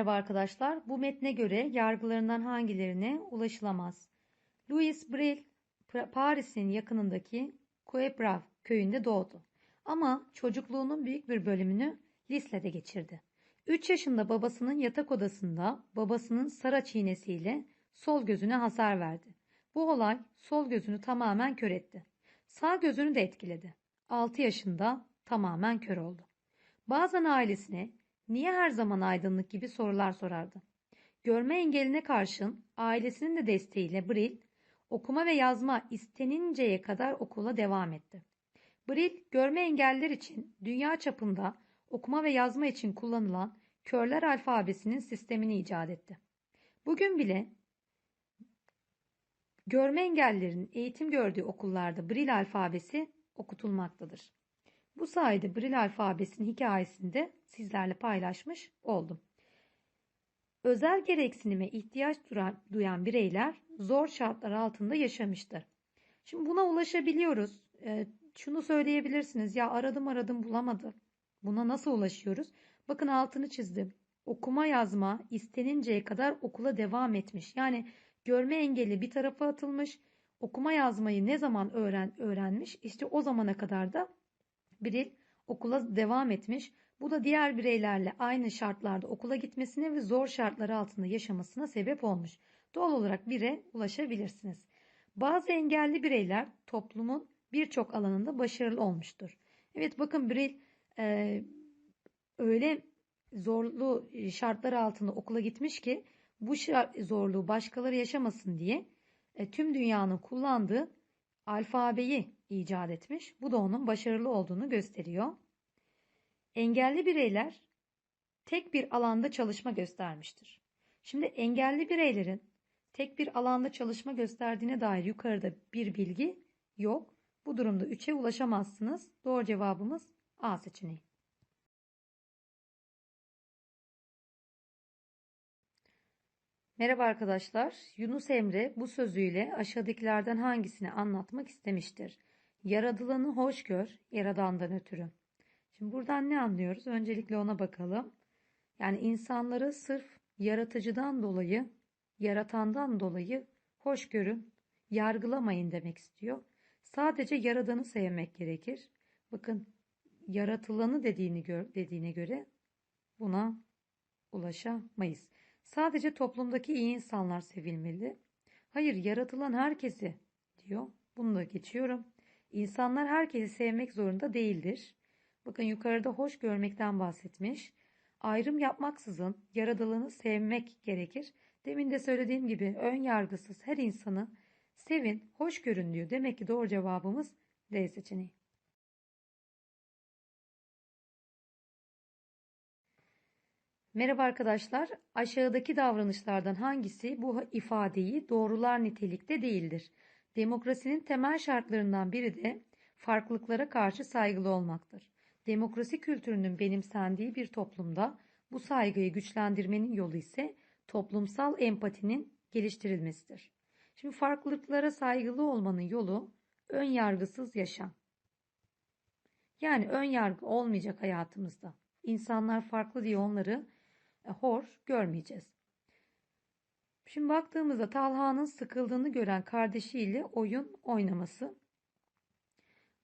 Merhaba arkadaşlar. Bu metne göre yargılarından hangilerine ulaşılamaz? Louis Pa- Paris'in yakınındaki Coebrave köyünde doğdu. Ama çocukluğunun büyük bir bölümünü Lisle'de geçirdi. 3 yaşında babasının yatak odasında babasının saraç iğnesiyle sol gözüne hasar verdi. Bu olay sol gözünü tamamen kör etti. Sağ gözünü de etkiledi. 6 yaşında tamamen kör oldu. Bazen ailesine niye her zaman aydınlık gibi sorular sorardı. Görme engeline karşın ailesinin de desteğiyle Bril okuma ve yazma isteninceye kadar okula devam etti. Bril görme engelliler için dünya çapında okuma ve yazma için kullanılan körler alfabesinin sistemini icat etti. Bugün bile görme engellilerin eğitim gördüğü okullarda Bril alfabesi okutulmaktadır. Bu sayede Bril alfabesinin hikayesini de sizlerle paylaşmış oldum. Özel gereksinime ihtiyaç duyan bireyler zor şartlar altında yaşamıştır. Şimdi buna ulaşabiliyoruz. E, şunu söyleyebilirsiniz. Ya aradım aradım bulamadım. Buna nasıl ulaşıyoruz? Bakın altını çizdim. Okuma yazma isteninceye kadar okula devam etmiş. Yani görme engeli bir tarafa atılmış. Okuma yazmayı ne zaman öğren öğrenmiş? İşte o zamana kadar da Biril okula devam etmiş. Bu da diğer bireylerle aynı şartlarda okula gitmesine ve zor şartlar altında yaşamasına sebep olmuş. Doğal olarak bire ulaşabilirsiniz. Bazı engelli bireyler toplumun birçok alanında başarılı olmuştur. Evet bakın Bril e, öyle zorlu şartlar altında okula gitmiş ki bu zorluğu başkaları yaşamasın diye e, tüm dünyanın kullandığı alfabeyi icat etmiş. Bu da onun başarılı olduğunu gösteriyor. Engelli bireyler tek bir alanda çalışma göstermiştir. Şimdi engelli bireylerin tek bir alanda çalışma gösterdiğine dair yukarıda bir bilgi yok. Bu durumda 3'e ulaşamazsınız. Doğru cevabımız A seçeneği. Merhaba arkadaşlar. Yunus Emre bu sözüyle aşağıdakilerden hangisini anlatmak istemiştir? Yaradılanı hoş gör, yaradandan ötürü. Şimdi buradan ne anlıyoruz? Öncelikle ona bakalım. Yani insanları sırf yaratıcıdan dolayı, yaratandan dolayı hoş görün, yargılamayın demek istiyor. Sadece yaradanı sevmek gerekir. Bakın yaratılanı dediğini gör, dediğine göre buna ulaşamayız. Sadece toplumdaki iyi insanlar sevilmeli. Hayır, yaratılan herkesi diyor. Bunu da geçiyorum. İnsanlar herkesi sevmek zorunda değildir. Bakın yukarıda hoş görmekten bahsetmiş. Ayrım yapmaksızın yaratılanı sevmek gerekir. Demin de söylediğim gibi ön yargısız her insanı sevin, hoş görün diyor. Demek ki doğru cevabımız D seçeneği. Merhaba arkadaşlar. Aşağıdaki davranışlardan hangisi bu ifadeyi doğrular nitelikte değildir? Demokrasinin temel şartlarından biri de farklılıklara karşı saygılı olmaktır. Demokrasi kültürünün benimsendiği bir toplumda bu saygıyı güçlendirmenin yolu ise toplumsal empatinin geliştirilmesidir. Şimdi farklılıklara saygılı olmanın yolu ön yargısız yaşam. Yani ön yargı olmayacak hayatımızda. İnsanlar farklı diye onları e, hor görmeyeceğiz. Şimdi baktığımızda Talha'nın sıkıldığını gören kardeşiyle oyun oynaması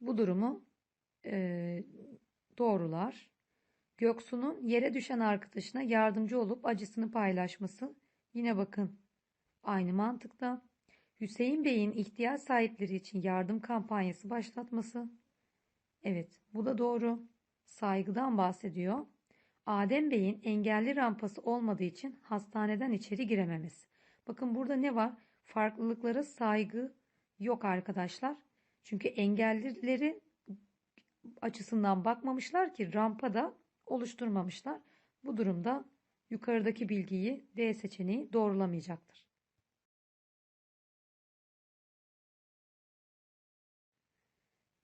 bu durumu e, doğrular. Göksu'nun yere düşen arkadaşına yardımcı olup acısını paylaşması yine bakın aynı mantıkta. Hüseyin Bey'in ihtiyaç sahipleri için yardım kampanyası başlatması. Evet bu da doğru. Saygıdan bahsediyor. Adem Bey'in engelli rampası olmadığı için hastaneden içeri girememesi. Bakın burada ne var? Farklılıklara saygı yok arkadaşlar. Çünkü engellileri açısından bakmamışlar ki rampa da oluşturmamışlar. Bu durumda yukarıdaki bilgiyi D seçeneği doğrulamayacaktır.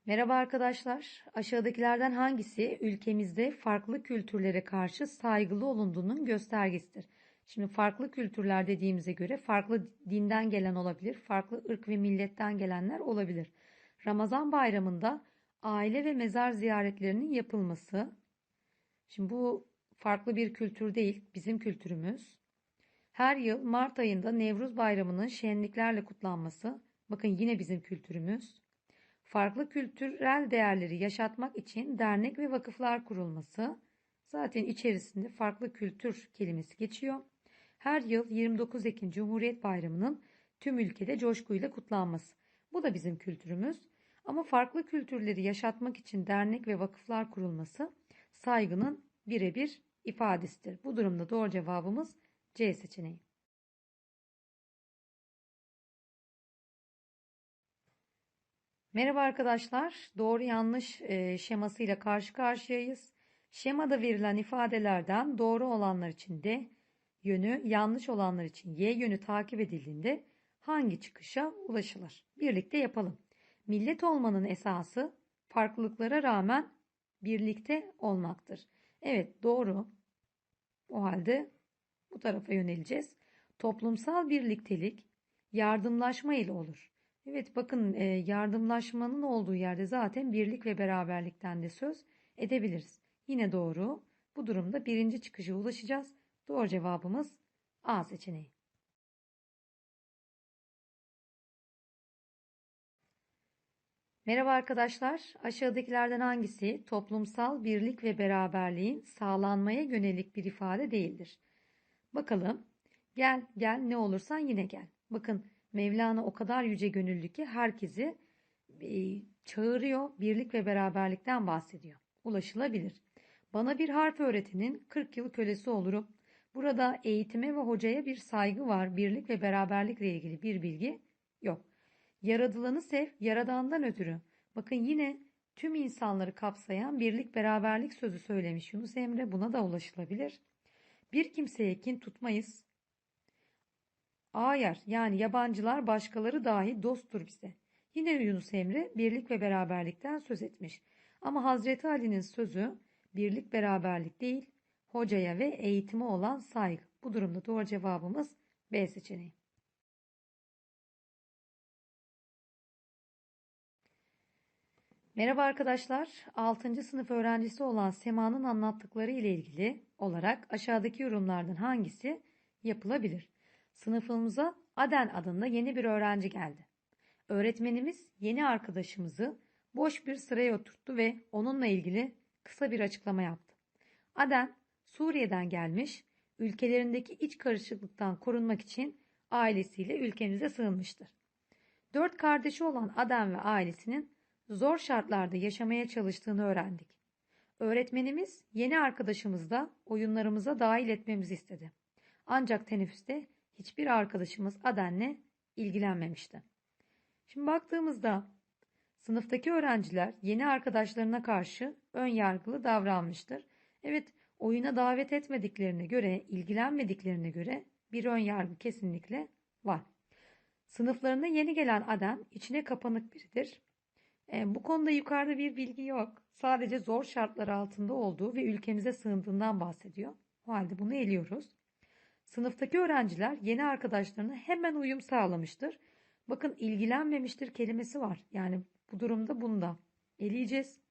Merhaba arkadaşlar. Aşağıdakilerden hangisi ülkemizde farklı kültürlere karşı saygılı olunduğunun göstergesidir? Şimdi farklı kültürler dediğimize göre farklı dinden gelen olabilir, farklı ırk ve milletten gelenler olabilir. Ramazan bayramında aile ve mezar ziyaretlerinin yapılması. Şimdi bu Farklı bir kültür değil, bizim kültürümüz. Her yıl Mart ayında Nevruz Bayramı'nın şenliklerle kutlanması, bakın yine bizim kültürümüz. Farklı kültürel değerleri yaşatmak için dernek ve vakıflar kurulması, zaten içerisinde farklı kültür kelimesi geçiyor. Her yıl 29 Ekim Cumhuriyet Bayramı'nın tüm ülkede coşkuyla kutlanması. Bu da bizim kültürümüz. Ama farklı kültürleri yaşatmak için dernek ve vakıflar kurulması saygının birebir ifadesidir. Bu durumda doğru cevabımız C seçeneği. Merhaba arkadaşlar. Doğru yanlış e, şemasıyla karşı karşıyayız. Şemada verilen ifadelerden doğru olanlar için D yönü, yanlış olanlar için Y yönü takip edildiğinde hangi çıkışa ulaşılır? Birlikte yapalım. Millet olmanın esası farklılıklara rağmen birlikte olmaktır. Evet doğru. O halde bu tarafa yöneleceğiz. Toplumsal birliktelik yardımlaşma ile olur. Evet bakın e, yardımlaşmanın olduğu yerde zaten birlik ve beraberlikten de söz edebiliriz. Yine doğru. Bu durumda birinci çıkışa ulaşacağız. Doğru cevabımız A seçeneği. Merhaba arkadaşlar. Aşağıdakilerden hangisi toplumsal birlik ve beraberliğin sağlanmaya yönelik bir ifade değildir? Bakalım. Gel gel ne olursan yine gel. Bakın Mevlana o kadar yüce gönüllü ki herkesi e, çağırıyor, birlik ve beraberlikten bahsediyor. Ulaşılabilir. Bana bir harf öğretinin 40 yıl kölesi olurum. Burada eğitime ve hocaya bir saygı var. Birlik ve beraberlikle ilgili bir bilgi yok. Yaradılanı sev, yaradandan ötürü. Bakın yine tüm insanları kapsayan birlik beraberlik sözü söylemiş Yunus Emre. Buna da ulaşılabilir. Bir kimseye kin tutmayız. Ayar yani yabancılar başkaları dahi dosttur bize. Yine Yunus Emre birlik ve beraberlikten söz etmiş. Ama Hazreti Ali'nin sözü birlik beraberlik değil, hocaya ve eğitime olan saygı. Bu durumda doğru cevabımız B seçeneği. Merhaba arkadaşlar. 6. sınıf öğrencisi olan Sema'nın anlattıkları ile ilgili olarak aşağıdaki yorumlardan hangisi yapılabilir? Sınıfımıza Aden adında yeni bir öğrenci geldi. Öğretmenimiz yeni arkadaşımızı boş bir sıraya oturttu ve onunla ilgili kısa bir açıklama yaptı. Aden Suriye'den gelmiş, ülkelerindeki iç karışıklıktan korunmak için ailesiyle ülkemize sığınmıştır. Dört kardeşi olan Aden ve ailesinin zor şartlarda yaşamaya çalıştığını öğrendik. Öğretmenimiz yeni arkadaşımızla oyunlarımıza dahil etmemizi istedi. Ancak teneffüste hiçbir arkadaşımız Aden'le ilgilenmemişti. Şimdi baktığımızda sınıftaki öğrenciler yeni arkadaşlarına karşı ön yargılı davranmıştır. Evet oyuna davet etmediklerine göre, ilgilenmediklerine göre bir ön yargı kesinlikle var. Sınıflarına yeni gelen Adem içine kapanık biridir. E, bu konuda yukarıda bir bilgi yok. Sadece zor şartlar altında olduğu ve ülkemize sığındığından bahsediyor. O halde bunu eliyoruz. Sınıftaki öğrenciler yeni arkadaşlarına hemen uyum sağlamıştır. Bakın ilgilenmemiştir kelimesi var. Yani bu durumda bunda eleyeceğiz.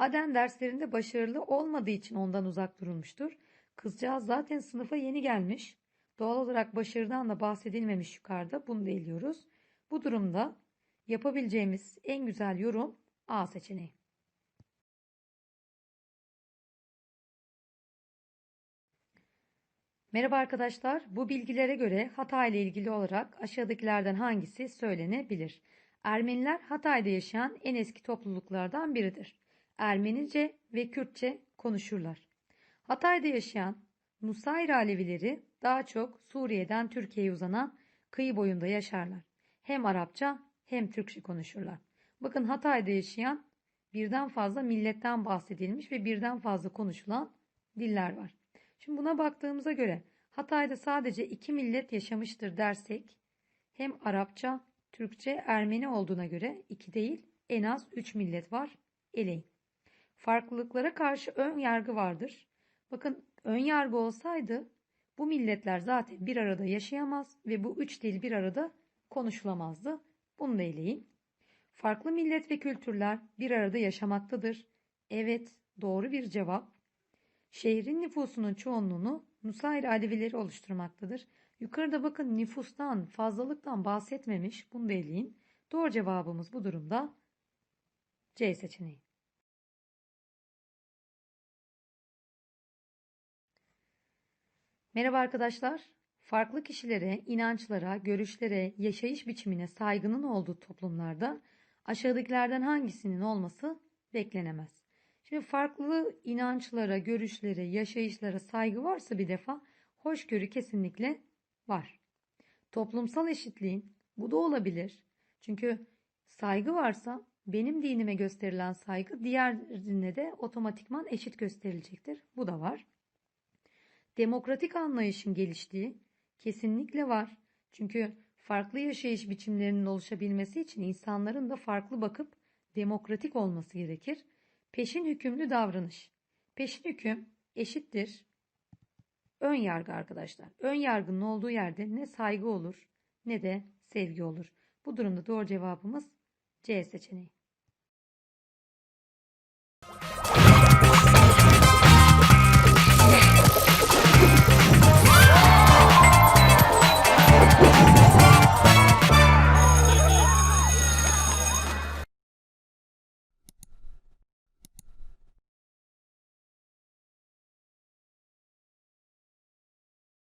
Aden derslerinde başarılı olmadığı için ondan uzak durulmuştur. Kızcağız zaten sınıfa yeni gelmiş. Doğal olarak başarıdan da bahsedilmemiş yukarıda. Bunu da eliyoruz. Bu durumda yapabileceğimiz en güzel yorum A seçeneği. Merhaba arkadaşlar. Bu bilgilere göre Hatay ile ilgili olarak aşağıdakilerden hangisi söylenebilir? Ermeniler Hatay'da yaşayan en eski topluluklardan biridir. Ermenice ve Kürtçe konuşurlar. Hatay'da yaşayan Nusayr Alevileri daha çok Suriye'den Türkiye'ye uzanan kıyı boyunda yaşarlar. Hem Arapça hem Türkçe konuşurlar. Bakın Hatay'da yaşayan birden fazla milletten bahsedilmiş ve birden fazla konuşulan diller var. Şimdi buna baktığımıza göre Hatay'da sadece iki millet yaşamıştır dersek hem Arapça, Türkçe, Ermeni olduğuna göre iki değil en az üç millet var. Eleyin. Farklılıklara karşı ön yargı vardır. Bakın ön yargı olsaydı bu milletler zaten bir arada yaşayamaz ve bu üç dil bir arada konuşulamazdı. Bunu da eleyin. Farklı millet ve kültürler bir arada yaşamaktadır. Evet, doğru bir cevap. Şehrin nüfusunun çoğunluğunu Nusayr Alevileri oluşturmaktadır. Yukarıda bakın nüfustan, fazlalıktan bahsetmemiş. Bunu da eleyin. Doğru cevabımız bu durumda C seçeneği. Merhaba arkadaşlar. Farklı kişilere, inançlara, görüşlere, yaşayış biçimine saygının olduğu toplumlarda aşağıdakilerden hangisinin olması beklenemez. Şimdi farklı inançlara, görüşlere, yaşayışlara saygı varsa bir defa hoşgörü kesinlikle var. Toplumsal eşitliğin bu da olabilir. Çünkü saygı varsa benim dinime gösterilen saygı diğer dine de otomatikman eşit gösterilecektir. Bu da var. Demokratik anlayışın geliştiği kesinlikle var. Çünkü farklı yaşayış biçimlerinin oluşabilmesi için insanların da farklı bakıp demokratik olması gerekir. Peşin hükümlü davranış. Peşin hüküm eşittir. Ön yargı arkadaşlar. Ön yargının olduğu yerde ne saygı olur ne de sevgi olur. Bu durumda doğru cevabımız C seçeneği.